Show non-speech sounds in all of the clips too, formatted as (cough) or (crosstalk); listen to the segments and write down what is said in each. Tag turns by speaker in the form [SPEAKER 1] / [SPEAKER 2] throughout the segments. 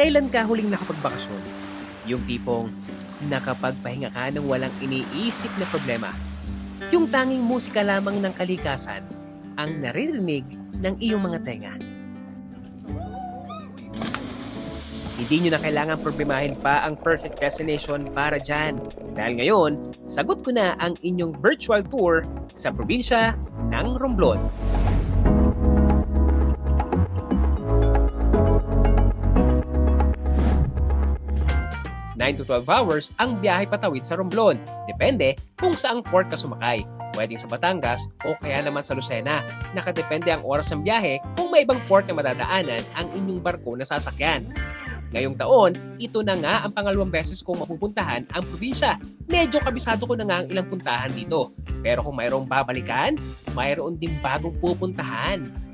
[SPEAKER 1] Kailan ka huling nakapagbakasyon? Yung tipong nakapagpahinga ka ng walang iniisip na problema. Yung tanging musika lamang ng kalikasan ang naririnig ng iyong mga tenga. Hindi nyo na kailangan problemahin pa ang perfect destination para dyan. Dahil ngayon, sagot ko na ang inyong virtual tour sa probinsya ng Romblon. 9 to 12 hours ang biyahe patawid sa Romblon. Depende kung saang port ka sumakay. Pwedeng sa Batangas o kaya naman sa Lucena. Nakadepende ang oras ng biyahe kung may ibang port na madadaanan ang inyong barko na sasakyan. Ngayong taon, ito na nga ang pangalawang beses kong mapupuntahan ang probinsya. Medyo kabisado ko na nga ang ilang puntahan dito. Pero kung mayroong babalikan, mayroon din bagong pupuntahan.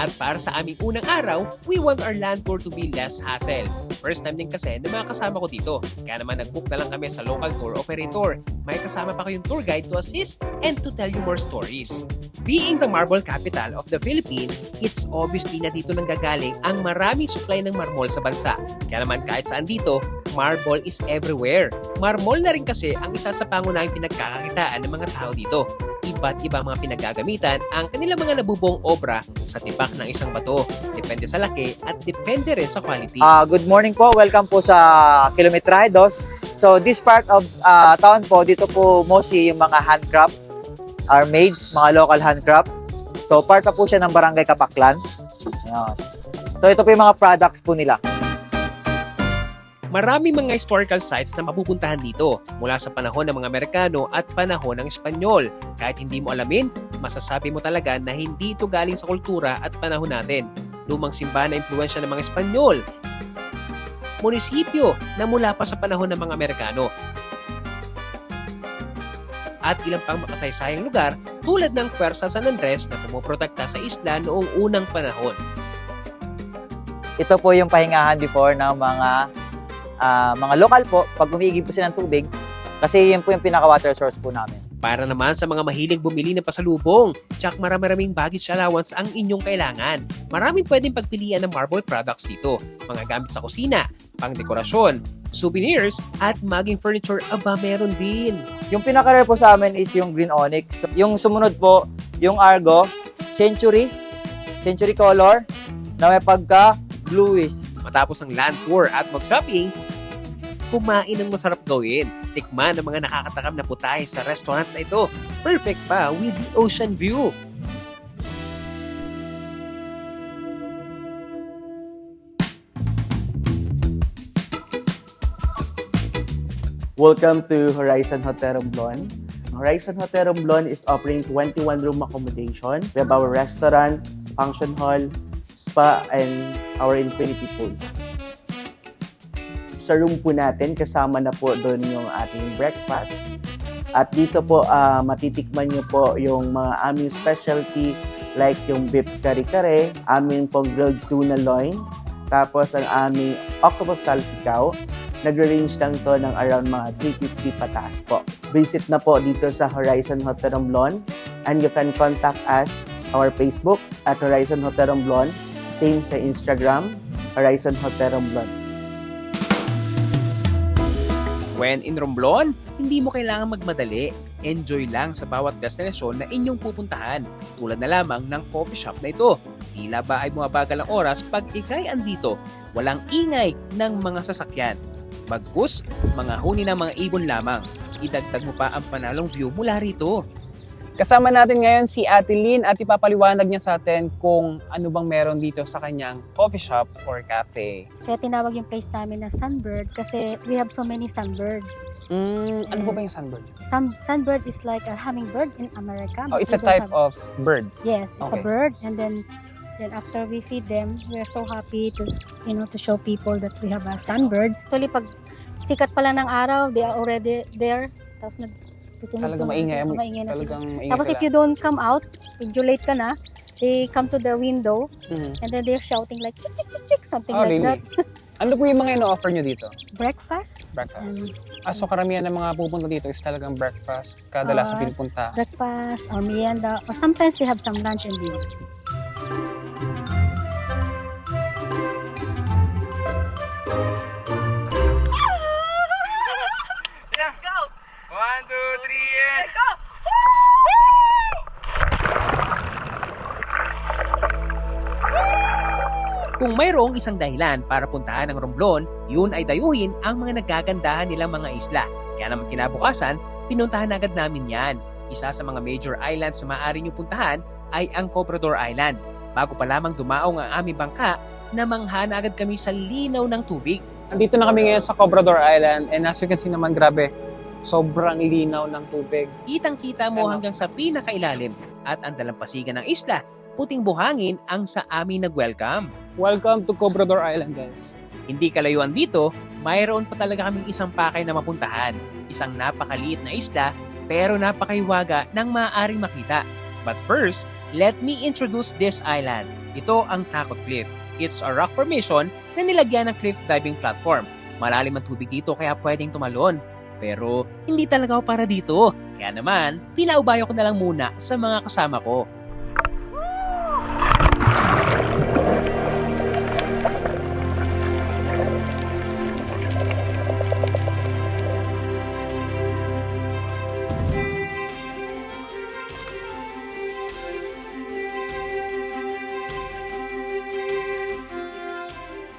[SPEAKER 1] At para sa aming unang araw, we want our land tour to be less hassle. First time din kasi na mga kasama ko dito. Kaya naman nag-book na lang kami sa local tour operator. May kasama pa kayong tour guide to assist and to tell you more stories. Being the marble capital of the Philippines, it's obviously na dito nanggagaling ang maraming supply ng marmol sa bansa. Kaya naman kahit saan dito, marble is everywhere. Marmol na rin kasi ang isa sa pangunahing pinagkakakitaan ng mga tao dito. Iba't iba mga pinagagamitan ang kanilang mga nabubuong obra sa tipak ng isang bato. Depende sa laki at depende rin sa quality.
[SPEAKER 2] Ah, good morning po. Welcome po sa Kilometrahe 2. So this part of ah, town po, dito po mostly yung mga handcraft, our maids, mga local handcraft. So part na po siya ng Barangay Kapaklan. Ayan. So ito po yung mga products po nila.
[SPEAKER 1] Maraming mga historical sites na mapupuntahan dito mula sa panahon ng mga Amerikano at panahon ng Espanyol. Kahit hindi mo alamin, masasabi mo talaga na hindi ito galing sa kultura at panahon natin. Lumang simbahan na impluensya ng mga Espanyol. Munisipyo na mula pa sa panahon ng mga Amerikano. At ilang pang makasaysayang lugar tulad ng Fuerza San Andres na pumuprotekta sa isla noong unang panahon.
[SPEAKER 2] Ito po yung pahingahan before ng mga ah, mga lokal po pag umiigib po sila ng tubig kasi yun po yung pinaka water source po namin.
[SPEAKER 1] Para naman sa mga mahilig bumili ng pasalubong, tsak marami-raming baggage allowance ang inyong kailangan. Maraming pwedeng pagpilian ng marble products dito. Mga gamit sa kusina, pang dekorasyon, souvenirs, at maging furniture, aba meron din.
[SPEAKER 2] Yung pinaka-rare po sa amin is yung green onyx. Yung sumunod po, yung argo, century, century color, na may pagka bluish.
[SPEAKER 1] Matapos ang land tour at mag-shopping, kumain ng masarap gawin. Tikman ang mga nakakatakam na putahe sa restaurant na ito. Perfect pa with the ocean view.
[SPEAKER 3] Welcome to Horizon Hotel Romblon. Horizon Hotel Romblon is offering 21 room accommodation. We have our restaurant, function hall, spa, and our infinity pool. Sa room po natin, kasama na po doon yung ating breakfast. At dito po, ah, matitikman nyo po yung mga aming specialty like yung beef kare-kare, aming pong grilled tuna loin, tapos ang aming octopus salpicao, nagre-range lang to ng around mga 350 pataas po. Visit na po dito sa Horizon Hotel Romblon and you can contact us our Facebook at Horizon Hotel Romblon, same sa Instagram, Horizon Hotel Romblon.
[SPEAKER 1] When in Romblon, hindi mo kailangan magmadali. Enjoy lang sa bawat destinasyon na inyong pupuntahan. Tulad na lamang ng coffee shop na ito. Tila ba ay bumabagal ang oras pag ikay andito. Walang ingay ng mga sasakyan. Bagkus, mga huni ng mga ibon lamang. Idagdag mo pa ang panalong view mula rito.
[SPEAKER 4] Kasama natin ngayon si Ate Lynn at ipapaliwanag niya sa atin kung ano bang meron dito sa kanyang coffee shop or cafe.
[SPEAKER 5] Kaya tinawag yung place namin na Sunbird kasi we have so many sunbirds.
[SPEAKER 4] Mm, ano po ba yung sunbird?
[SPEAKER 5] Sun, sunbird is like a hummingbird in America.
[SPEAKER 4] Oh, it's a type
[SPEAKER 5] have-
[SPEAKER 4] of bird.
[SPEAKER 5] Yes, it's
[SPEAKER 4] Okay.
[SPEAKER 5] a bird and then then after we feed them, we are so happy to you know to show people that we have a sunbird. Actually pag sikat pa lang ng araw, they are already there. Tapos nag
[SPEAKER 4] Talagang maingay.
[SPEAKER 5] maingay na sila.
[SPEAKER 4] Talagang maingay
[SPEAKER 5] Tapos
[SPEAKER 4] sila.
[SPEAKER 5] if you don't come out, if you late ka na, they come to the window
[SPEAKER 4] Mhm.
[SPEAKER 5] and then they're shouting like chick chick chick chick something
[SPEAKER 4] Oh,
[SPEAKER 5] like
[SPEAKER 4] really?
[SPEAKER 5] that. (laughs)
[SPEAKER 4] Ano po yung mga ino-offer niyo dito?
[SPEAKER 5] Breakfast
[SPEAKER 4] Breakfast.
[SPEAKER 5] and
[SPEAKER 4] Ah, so karamihan ng mga pupunta dito is talagang breakfast. Kadalasan
[SPEAKER 5] Ah.
[SPEAKER 4] pinupunta.
[SPEAKER 5] breakfast or merienda or sometimes they have some lunch and dinner. One, two, three, and... Go!
[SPEAKER 1] Kung mayroong isang dahilan para puntahan ang Romblon, yun ay dayuhin ang mga nagkagandahan nilang mga isla. Kaya naman kinabukasan, pinuntahan agad namin yan. Isa sa mga major islands na maaari nyo puntahan ay ang Cobrador Island. Bago pa lamang dumaong ang aming bangka, namangha na agad kami sa linaw ng tubig.
[SPEAKER 4] Andito na kami ngayon sa Cobrador Island and as you can see naman grabe, sobrang linaw ng tubig.
[SPEAKER 1] Kitang-kita mo
[SPEAKER 4] Ano?
[SPEAKER 1] hanggang sa pinakailalim at ang dalampasigan ng isla, puting buhangin ang sa amin nag-welcome.
[SPEAKER 4] Welcome to Cobrador Island, guys.
[SPEAKER 1] Hindi kalayuan dito, mayroon pa talaga kaming isang pakay na mapuntahan. Isang napakaliit na isla pero napakaiwaga ng maaaring makita. But first, let me introduce this island. Ito ang Takot Cliff. It's a rock formation na nilagyan ng cliff diving platform. Malalim ang tubig dito kaya pwedeng tumalon. Pero hindi talaga ako para dito. Kaya naman, pinaubayo ko na lang muna sa mga kasama ko.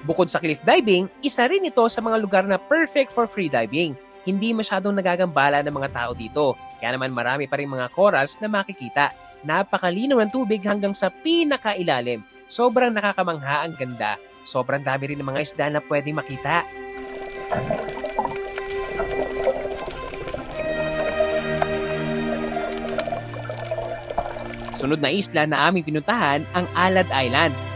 [SPEAKER 1] Bukod sa cliff diving, isa rin ito sa mga lugar na perfect for free diving. Hindi masyadong nagagambala ng mga tao dito, kaya naman marami pa rin mga corals na makikita. Napakalinaw ng tubig hanggang sa pinakailalim. Sobrang nakakamangha ang ganda. Sobrang dami rin ng mga isda na pwedeng makita. Sunod na isla na aming pinuntahan ang Alad Island.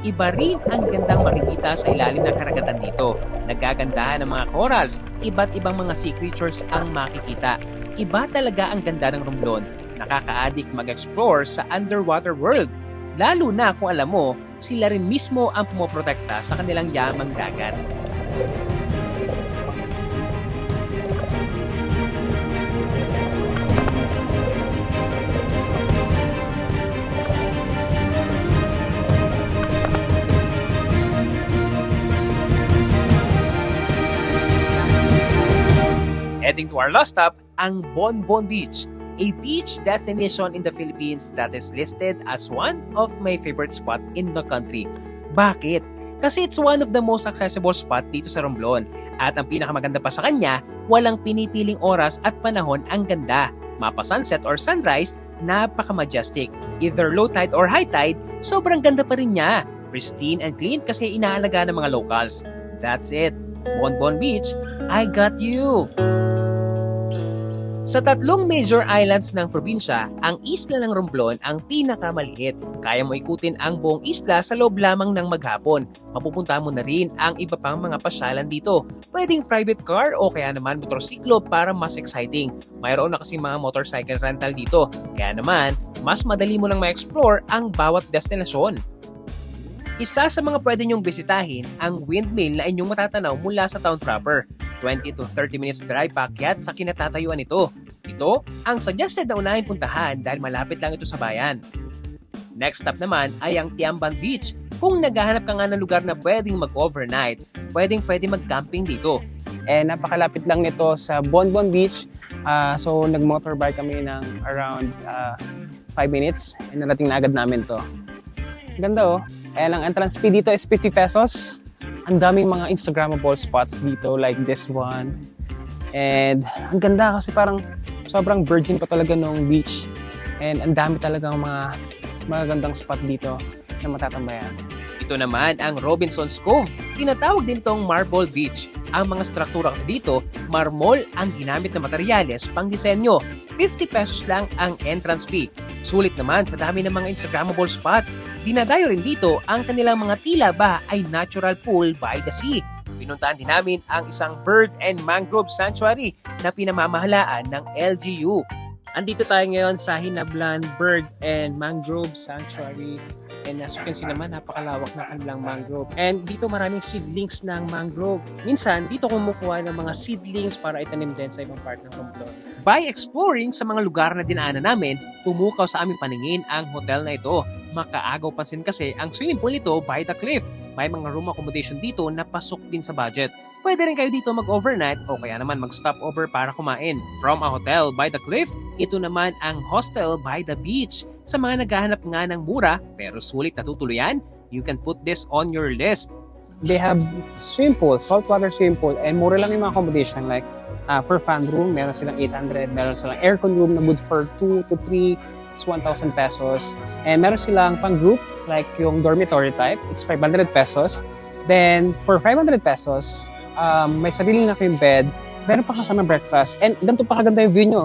[SPEAKER 1] Iba rin ang gandang makikita sa ilalim ng karagatan dito. Nagagandahan ng mga corals, iba't ibang mga sea creatures ang makikita. Iba talaga ang ganda ng Romblon. Nakaka-addict mag-explore sa underwater world. Lalo na kung alam mo, sila rin mismo ang pumoprotekta sa kanilang yamang dagat. Heading to our last stop, ang Bonbon Beach, a beach destination in the Philippines that is listed as one of my favorite spot in the country. Bakit? Kasi it's one of the most accessible spot dito sa Romblon. At ang pinakamaganda pa sa kanya, walang pinipiling oras at panahon ang ganda. Mapa sunset or sunrise, napaka-majestic. Either low tide or high tide, sobrang ganda pa rin niya. Pristine and clean kasi inaalaga ng mga locals. That's it. Bonbon Beach, I got you! Sa tatlong major islands ng probinsya, ang isla ng Romblon ang pinakamaliit. Kaya mo ikutin ang buong isla sa loob lamang ng maghapon. Mapupunta mo na rin ang iba pang mga pasyalan dito. Pwedeng private car o kaya naman motorsiklo para mas exciting. Mayroon na kasi mga motorcycle rental dito. Kaya naman, mas madali mo lang ma-explore ang bawat destinasyon. Isa sa mga pwede nyong bisitahin ang windmill na inyong matatanaw mula sa town proper. 20 to 30 minutes drive paakyat sa kinatatayuan nito. Ito ang suggested na unahin puntahan dahil malapit lang ito sa bayan. Next stop naman ay ang Tiamban Beach. Kung naghahanap ka nga ng lugar na pwedeng mag-overnight, pwedeng pwede mag-camping dito.
[SPEAKER 4] Eh, napakalapit lang nito sa Bonbon Beach. Ah, so, nag-motorbike kami ng around 5 minutes and narating na agad namin to. Ganda oh. Eh, ang entrance fee dito is 50 pesos. Ang daming mga Instagrammable spots dito like this one. And ang ganda kasi parang sobrang virgin pa talaga nung beach. And ang dami talagang mga magagandang spot dito na matatambayan.
[SPEAKER 1] Ito naman ang Robinson's Cove. Tinatawag din itong Marble Beach. Ang mga struktura kasi dito, marmol ang ginamit na materyales pang disenyo. 50 pesos lang ang entrance fee. Sulit naman sa dami ng mga Instagrammable spots. Dinadayo rin dito ang kanilang mga tila ba ay natural pool by the sea. Pinuntahan din namin ang isang bird and mangrove sanctuary na pinamamahalaan ng LGU. Andito tayo ngayon sa Hinablan Bird and Mangrove Sanctuary. And as you can see naman, napakalawak ng kanilang mangrove. And dito maraming seedlings ng mangrove. Minsan, dito kumukuha ng mga seedlings para itanim din sa ibang part ng Romblon. By exploring sa mga lugar na dinaanan namin, pumukaw sa aming paningin ang hotel na ito. Makaagaw pansin kasi ang swimming pool nito by the cliff. May mga room accommodation dito na pasok din sa budget. Pwede rin kayo dito mag-overnight o kaya naman mag-stopover para kumain. From a hotel by the cliff, ito naman ang hostel by the beach. Sa mga naghahanap nga ng mura pero sulit na tutuluyan, you can put this on your list.
[SPEAKER 4] They have pool, saltwater pool, and mura lang yung mga accommodation. Like, uh, for fan room, meron silang 800. Meron silang aircon room na good for 2 to 3 is 1,000 pesos. And meron silang pang group, like yung dormitory type, it's 500 pesos. Then, for 500 pesos, um, may sarili na kayong bed, meron pa kasama breakfast, and ganito pa kaganda yung view nyo.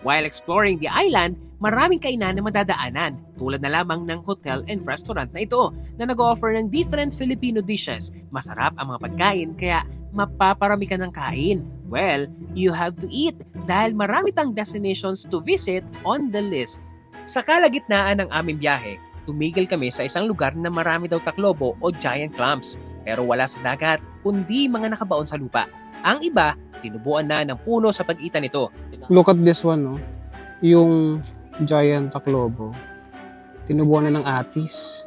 [SPEAKER 1] While exploring the island, maraming kainan na madadaanan tulad na lamang ng hotel and restaurant na ito na nag-offer ng different Filipino dishes. Masarap ang mga pagkain kaya mapaparami ka ng kain. Well, you have to eat dahil marami pang destinations to visit on the list. Sa kalagitnaan ng aming biyahe, tumigil kami sa isang lugar na marami daw taklobo o giant clams pero wala sa dagat kundi mga nakabaon sa lupa. Ang iba, tinubuan na ng puno sa pagitan nito
[SPEAKER 4] Look at this one, no? Yung giant taklobo. Tinubuan na ng atis.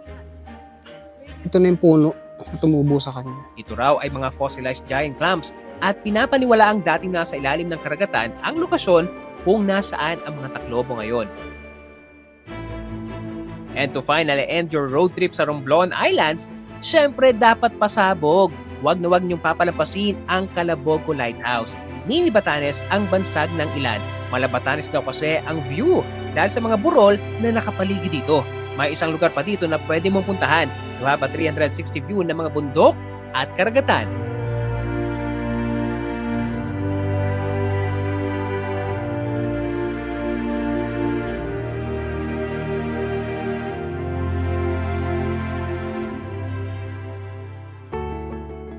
[SPEAKER 4] Ito na yung puno na tumubo sa kanya.
[SPEAKER 1] Ito raw ay mga fossilized giant clams at pinapaniwala ang dating nasa ilalim ng karagatan ang lokasyon kung nasaan ang mga taklobo ngayon. And to finally end your road trip sa Romblon Islands, syempre dapat pasabog. Huwag na huwag niyong papalampasin ang Calabogo Lighthouse. Mimi Batanes ang bansag ng ilan. Malabatanes daw kasi ang view dahil sa mga burol na nakapaligid dito. May isang lugar pa dito na pwede mong puntahan to have a 360 view ng mga bundok at karagatan.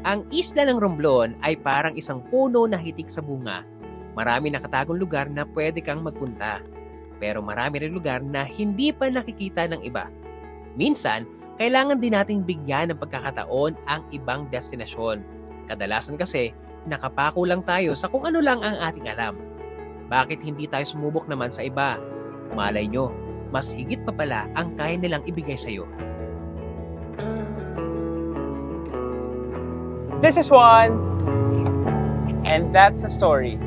[SPEAKER 1] Ang isla ng Romblon ay parang isang puno na hitik sa bunga. Marami nakatagong lugar na pwede kang magpunta. Pero marami rin lugar na hindi pa nakikita ng iba. Minsan, kailangan din nating bigyan ng pagkakataon ang ibang destinasyon. Kadalasan kasi, nakapako lang tayo sa kung ano lang ang ating alam. Bakit hindi tayo sumubok naman sa iba? Malay nyo, mas higit pa pala ang kaya nilang ibigay sa'yo.
[SPEAKER 4] This is one, and that's a story.